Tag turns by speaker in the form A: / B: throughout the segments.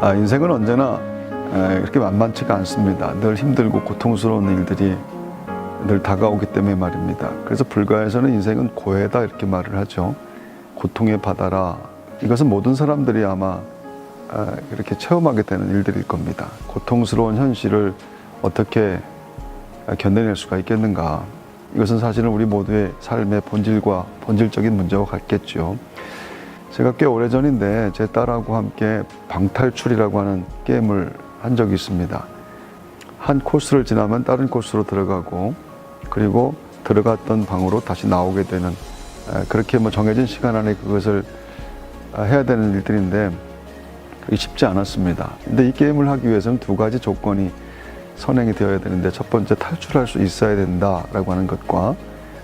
A: 아, 인생은 언제나 에, 이렇게 만만치가 않습니다. 늘 힘들고 고통스러운 일들이 늘 다가오기 때문에 말입니다. 그래서 불가에서는 인생은 고해다 이렇게 말을 하죠. 고통의 바다라. 이것은 모든 사람들이 아마 아, 이렇게 체험하게 되는 일들일 겁니다. 고통스러운 현실을 어떻게 아, 견뎌낼 수가 있겠는가? 이것은 사실은 우리 모두의 삶의 본질과 본질적인 문제와 같겠죠. 제가 꽤 오래 전인데 제 딸하고 함께 방탈출이라고 하는 게임을 한 적이 있습니다. 한 코스를 지나면 다른 코스로 들어가고 그리고 들어갔던 방으로 다시 나오게 되는 에, 그렇게 뭐 정해진 시간 안에 그것을 아, 해야 되는 일들인데 쉽지 않았습니다. 근데 이 게임을 하기 위해서는 두 가지 조건이 선행이 되어야 되는데 첫 번째 탈출할 수 있어야 된다라고 하는 것과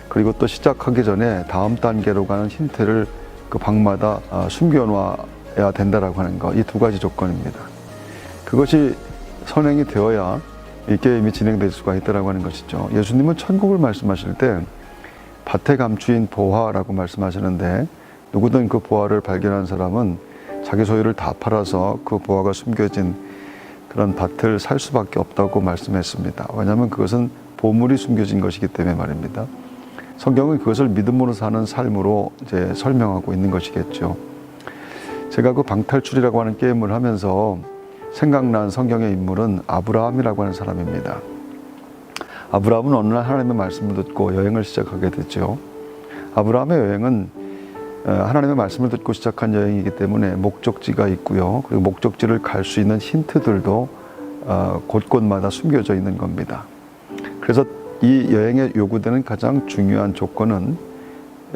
A: 그리고 또 시작하기 전에 다음 단계로 가는 힌트를 그 방마다 아, 숨겨놔야 된다라고 하는 것 이 두 가지 조건입니다. 그것이 선행이 되어야 이 게임이 진행될 수가 있다라고 하는 것이죠. 예수님은 천국을 말씀하실 때 밭에 감추인 보화라고 말씀하시는데 누구든 그 보화를 발견한 사람은 자기 소유를 다 팔아서 그 보화가 숨겨진 그런 밭을 살 수밖에 없다고 말씀했습니다. 왜냐하면 그것은 보물이 숨겨진 것이기 때문에 말입니다. 성경은 그것을 믿음으로 사는 삶으로 이제 설명하고 있는 것이겠죠. 제가 그 방탈출이라고 하는 게임을 하면서 생각난 성경의 인물은 아브라함이라고 하는 사람입니다. 아브라함은 어느 날 하나님의 말씀을 듣고 여행을 시작하게 됐죠. 아브라함의 여행은 어, 하나님의 말씀을 듣고 시작한 여행이기 때문에 목적지가 있고요. 그리고 목적지를 갈 수 있는 힌트들도 어, 곳곳마다 숨겨져 있는 겁니다. 그래서 이 여행에 요구되는 가장 중요한 조건은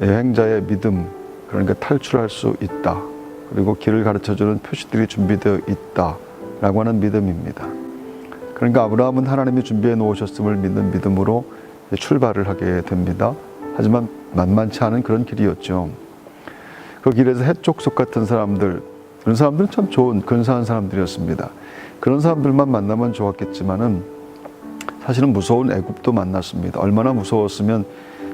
A: 여행자의 믿음, 그러니까 탈출할 수 있다. 그리고 길을 가르쳐 주는 표시들이 준비되어 있다 라고 하는 믿음입니다. 그러니까 아브라함은 하나님이 준비해 놓으셨음을 믿는 믿음으로 출발을 하게 됩니다. 하지만 만만치 않은 그런 길이었죠. 그 길에서 해족속 같은 사람들, 그런 사람들은 참 좋은 근사한 사람들이었습니다. 그런 사람들만 만나면 좋았겠지만은 사실은 무서운 애굽도 만났습니다. 얼마나 무서웠으면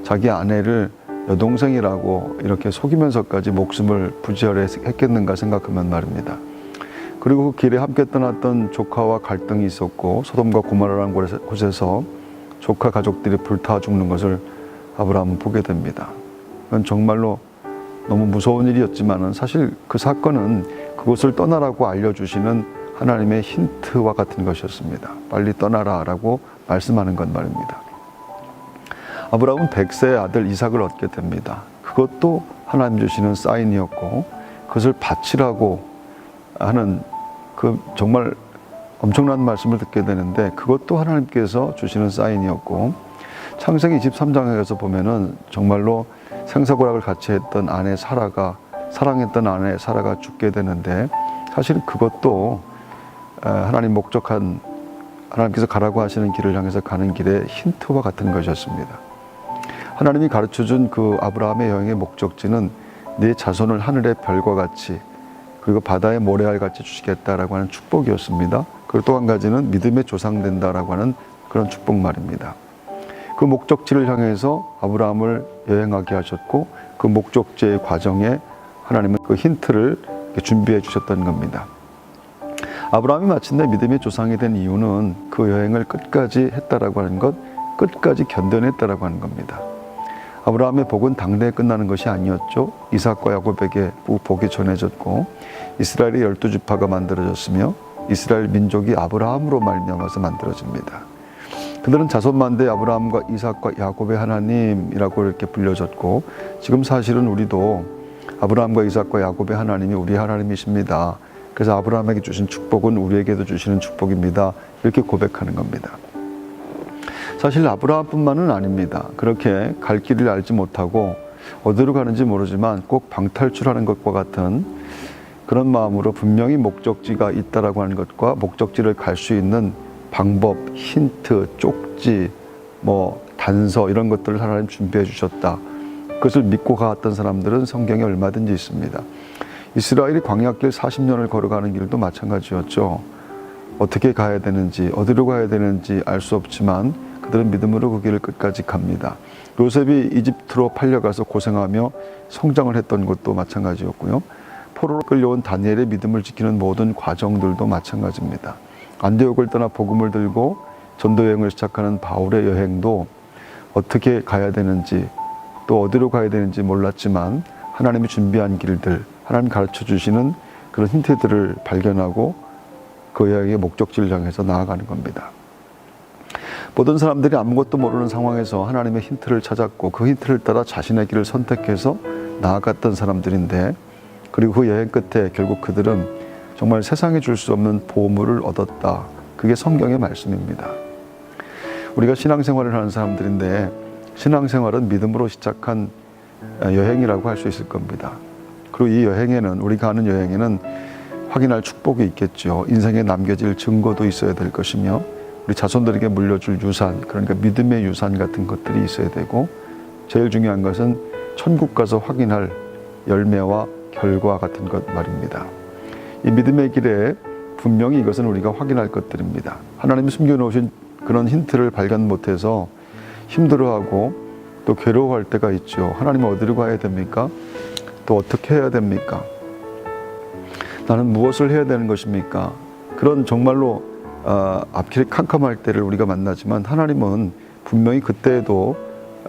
A: 자기 아내를 여동생이라고 이렇게 속이면서까지 목숨을 부지하했겠는가 생각하면 말입니다. 그리고 그 길에 함께 떠났던 조카와 갈등이 있었고 소돔과 고모라라는 곳에서- 곳에서 조카 가족들이 불타 죽는 것을 아브라함은 보게 됩니다. 그건 정말로 너무 무서운 일이었지만은 사실 그 사건은 그곳을 떠나라고 알려주시는 하나님의 힌트와 같은 것이었습니다. 빨리 떠나라라고 말씀하는 것 말입니다. 아브라함은 백세의 아들 이삭을 얻게 됩니다. 그것도 하나님 주시는 사인이었고 그것을 바치라고 하는 그 정말 엄청난 말씀을 듣게 되는데 그것도 하나님께서 주시는 사인이었고 창세기 23장에 가서 보면은 정말로 생사고락을 같이 했던 아내 사라가 사랑했던 아내 사라가 죽게 되는데 사실 그것도 에, 하나님 목적한 하나님께서 가라고 하시는 길을 향해서 가는 길의 힌트와 같은 것이었습니다. 하나님이 가르쳐 준 그 아브라함의 여행의 목적지는 네 자손을 하늘의 별과 같이 그리고 바다의 모래알 같이 주시겠다라고 하는 축복이었습니다. 그리고 또 한 가지는 믿음의 조상된다라고 하는 그런 축복 말입니다. 그 목적지를 향해서 아브라함을 여행하게 하셨고 그 목적지의 과정에 하나님은 그 힌트를 준비해 주셨던 겁니다. 아브라함이 마침내 믿음의 조상이 된 이유는 그 여행을 끝까지 했다라고 하는 것, 끝까지 견뎌냈다라고 하는 겁니다. 아브라함의 복은 당대에 끝나는 것이 아니었죠. 이삭과 야곱에게 복이 전해졌고 이스라엘의 열두 지파가 만들어졌으며 이스라엘 민족이 아브라함으로 말미암아서 만들어집니다. 그들은 자손만대 아브라함과 이삭과 야곱의 하나님이라고 이렇게 불려졌고 지금 사실은 우리도 아브라함과 이삭과 야곱의 하나님이 우리 하나님이십니다. 그래서 아브라함에게 주신 축복은 우리에게도 주시는 축복입니다. 이렇게 고백하는 겁니다. 사실 아브라함뿐만은 아닙니다. 그렇게 갈 길을 알지 못하고 어디로 가는지 모르지만 꼭 방탈출하는 것과 같은 그런 마음으로 분명히 목적지가 있다라고 하는 것과 목적지를 갈 수 있는 방법, 힌트, 쪽지, 뭐 단서 이런 것들을 하나님 준비해 주셨다. 그것을 믿고 가왔던 사람들은 성경에 얼마든지 있습니다. 이스라엘이 광야길 40년을 걸어가는 길도 마찬가지였죠. 어떻게 가야 되는지, 어디로 가야 되는지 알 수 없지만 그들은 믿음으로 그 길을 끝까지 갑니다. 요셉이 이집트로 팔려가서 고생하며 성장을 했던 것도 마찬가지였고요. 포로로 끌려온 다니엘의 믿음을 지키는 모든 과정들도 마찬가지입니다. 안디옥을 떠나 복음을 들고 전도 여행을 시작하는 바울의 여행도 어떻게 가야 되는지 또 어디로 가야 되는지 몰랐지만 하나님이 준비한 길들, 하나님 가르쳐 주시는 그런 힌트들을 발견하고 그 여행의 목적지를 향해서 나아가는 겁니다. 모든 사람들이 아무것도 모르는 상황에서 하나님의 힌트를 찾았고 그 힌트를 따라 자신의 길을 선택해서 나아갔던 사람들인데 그리고 그 여행 끝에 결국 그들은 정말 세상에 줄 수 없는 보물을 얻었다. 그게 성경의 말씀입니다. 우리가 신앙생활을 하는 사람들인데 신앙생활은 믿음으로 시작한 여행이라고 할 수 있을 겁니다. 그리고 이 여행에는 우리가 하는 여행에는 확인할 축복이 있겠죠. 인생에 남겨질 증거도 있어야 될 것이며 우리 자손들에게 물려줄 유산, 그러니까 믿음의 유산 같은 것들이 있어야 되고 제일 중요한 것은 천국 가서 확인할 열매와 결과 같은 것 말입니다. 이 믿음의 길에 분명히 이것은 우리가 확인할 것들입니다. 하나님이 숨겨놓으신 그런 힌트를 발견 못해서 힘들어하고 또 괴로워할 때가 있죠. 하나님 어디로 가야 됩니까? 또 어떻게 해야 됩니까? 나는 무엇을 해야 되는 것입니까? 그런 정말로 어, 앞길이 캄캄할 때를 우리가 만나지만 하나님은 분명히 그때에도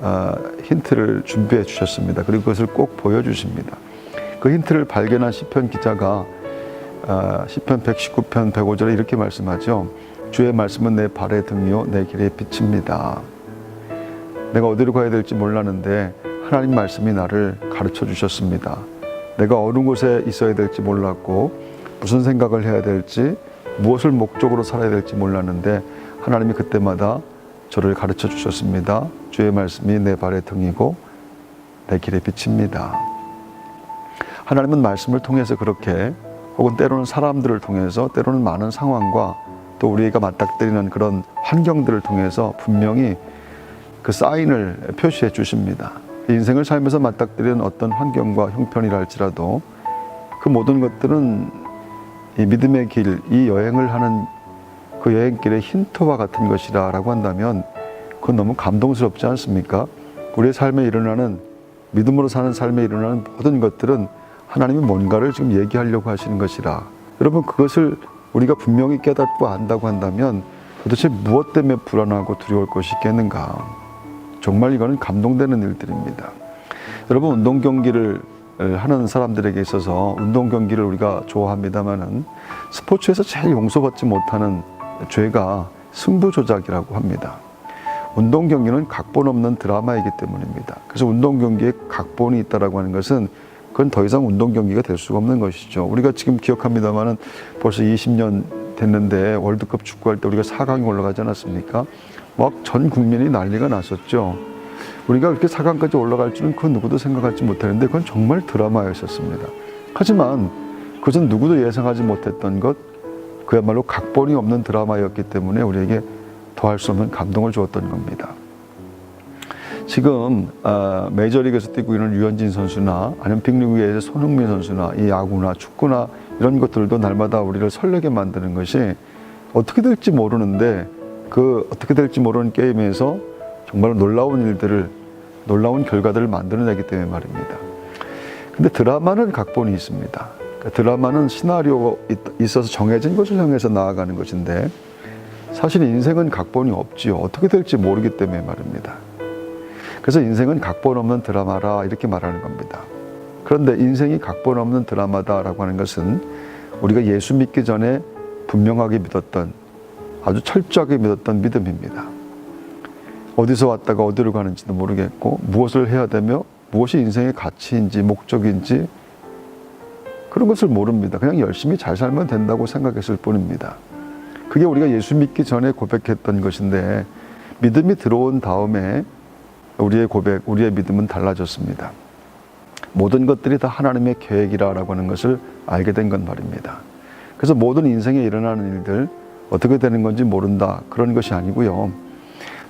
A: 어, 힌트를 준비해 주셨습니다. 그리고 그것을 꼭 보여주십니다. 그 힌트를 발견한 시편 기자가 어, 시편 119편 105절에 이렇게 말씀하죠. 주의 말씀은 내 발의 등이요 내 길의 빛입니다. 내가 어디로 가야 될지 몰랐는데 하나님 말씀이 나를 가르쳐 주셨습니다. 내가 어느 곳에 있어야 될지 몰랐고 무슨 생각을 해야 될지 무엇을 목적으로 살아야 될지 몰랐는데 하나님이 그때마다 저를 가르쳐 주셨습니다. 주의 말씀이 내 발의 등이고 내 길의 빛입니다. 하나님은 말씀을 통해서 그렇게 혹은 때로는 사람들을 통해서 때로는 많은 상황과 또 우리가 맞닥뜨리는 그런 환경들을 통해서 분명히 그 사인을 표시해 주십니다. 인생을 살면서 맞닥뜨리는 어떤 환경과 형편이라 할지라도 그 모든 것들은 이 믿음의 길, 이 여행을 하는 그 여행길의 힌트와 같은 것이라라고 한다면 그건 너무 감동스럽지 않습니까? 우리의 삶에 일어나는 믿음으로 사는 삶에 일어나는 모든 것들은 하나님이 뭔가를 지금 얘기하려고 하시는 것이라. 여러분 그것을 우리가 분명히 깨닫고 안다고 한다면 도대체 무엇 때문에 불안하고 두려울 것이 있겠는가? 정말 이거는 감동되는 일들입니다. 여러분 운동 경기를 하는 사람들에게 있어서 운동 경기를 우리가 좋아합니다만은 스포츠에서 제일 용서받지 못하는 죄가 승부 조작이라고 합니다. 운동 경기는 각본 없는 드라마이기 때문입니다. 그래서 운동 경기에 각본이 있다라고 하는 것은 그건 더 이상 운동 경기가 될 수가 없는 것이죠. 우리가 지금 기억합니다만은 벌써 20년 됐는데 월드컵 축구할 때 우리가 4강에 올라가지 않았습니까? 막 전 국민이 난리가 났었죠. 우리가 그렇게 4강까지 올라갈 줄은 그 누구도 생각하지 못했는데 그건 정말 드라마였었습니다. 하지만 그것은 누구도 예상하지 못했던 것, 그야말로 각본이 없는 드라마였기 때문에 우리에게 더할 수 없는 감동을 주었던 겁니다. 지금 어, 메이저리그에서 뛰고 있는 류현진 선수나 아니면 빅리그에서 손흥민 선수나 이 야구나 축구나 이런 것들도 날마다 우리를 설레게 만드는 것이 어떻게 될지 모르는데 그 어떻게 될지 모르는 게임에서 정말 놀라운 일들을 놀라운 결과들을 만들어내기 때문에 말입니다. 근데 드라마는 각본이 있습니다. 그러니까 드라마는 시나리오가 있어서 정해진 것을 향해서 나아가는 것인데 사실 인생은 각본이 없지요. 어떻게 될지 모르기 때문에 말입니다. 그래서 인생은 각본 없는 드라마라 이렇게 말하는 겁니다. 그런데 인생이 각본 없는 드라마다라고 하는 것은 우리가 예수 믿기 전에 분명하게 믿었던 아주 철저하게 믿었던 믿음입니다. 어디서 왔다가 어디로 가는지도 모르겠고 무엇을 해야 되며 무엇이 인생의 가치인지 목적인지 그런 것을 모릅니다. 그냥 열심히 잘 살면 된다고 생각했을 뿐입니다. 그게 우리가 예수 믿기 전에 고백했던 것인데 믿음이 들어온 다음에 우리의 고백, 우리의 믿음은 달라졌습니다. 모든 것들이 다 하나님의 계획이라고 하는 것을 알게 된 건 말입니다. 그래서 모든 인생에 일어나는 일들 어떻게 되는 건지 모른다 그런 것이 아니고요.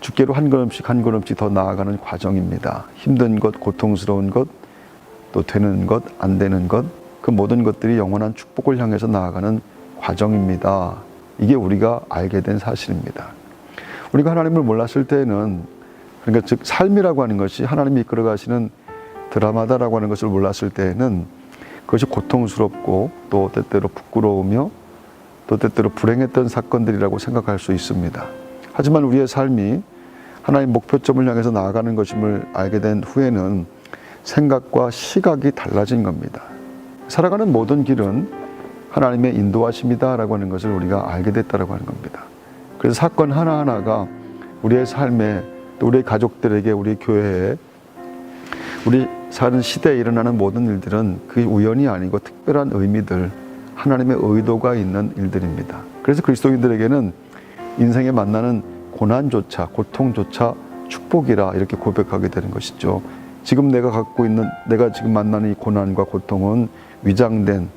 A: 주께로 한 걸음씩 한 걸음씩 더 나아가는 과정입니다. 힘든 것, 고통스러운 것, 또 되는 것, 안 되는 것, 그 모든 것들이 영원한 축복을 향해서 나아가는 과정입니다. 이게 우리가 알게 된 사실입니다. 우리가 하나님을 몰랐을 때에는 그러니까 즉 삶이라고 하는 것이 하나님이 이끌어 가시는 드라마다라고 하는 것을 몰랐을 때에는 그것이 고통스럽고 또 때때로 부끄러우며 또 때때로 불행했던 사건들이라고 생각할 수 있습니다. 하지만 우리의 삶이 하나의 목표점을 향해서 나아가는 것임을 알게 된 후에는 생각과 시각이 달라진 겁니다. 살아가는 모든 길은 하나님의 인도하심이다라고 하는 것을 우리가 알게 됐다라고 하는 겁니다. 그래서 사건 하나하나가 우리의 삶에 또 우리 가족들에게 우리 교회에 우리 사는 시대에 일어나는 모든 일들은 그 우연이 아니고 특별한 의미들 하나님의 의도가 있는 일들입니다. 그래서 그리스도인들에게는 인생에 만나는 고난조차 고통조차 축복이라 이렇게 고백하게 되는 것이죠. 지금 내가 갖고 있는 내가 지금 만나는 이 고난과 고통은 위장된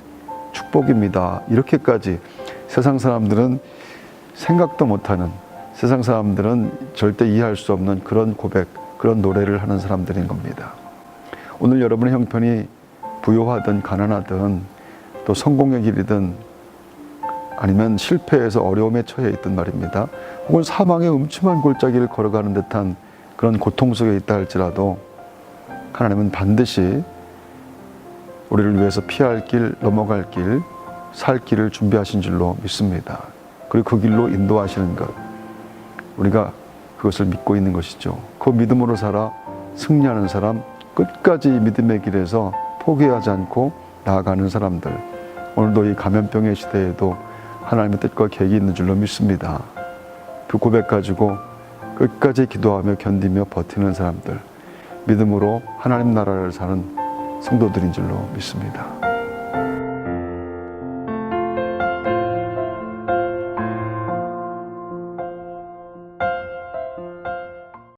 A: 축복입니다. 이렇게까지 세상 사람들은 생각도 못하는 세상 사람들은 절대 이해할 수 없는 그런 고백, 그런 노래를 하는 사람들인 겁니다. 오늘 여러분의 형편이 부유하든 가난하든 또 성공의 길이든 아니면 실패해서 어려움에 처해 있든 말입니다. 혹은 사망의 음침한 골짜기를 걸어가는 듯한 그런 고통 속에 있다 할지라도 하나님은 반드시 우리를 위해서 피할 길, 넘어갈 길, 살 길을 준비하신 줄로 믿습니다. 그리고 그 길로 인도하시는 것. 우리가 그것을 믿고 있는 것이죠. 그 믿음으로 살아 승리하는 사람, 끝까지 이 믿음의 길에서 포기하지 않고 나아가는 사람들. 오늘도 이 감염병의 시대에도 하나님의 뜻과 계획이 있는 줄로 믿습니다. 그 고백 가지고 끝까지 기도하며 견디며 버티는 사람들. 믿음으로 하나님 나라를 사는 성도들인 줄로 믿습니다.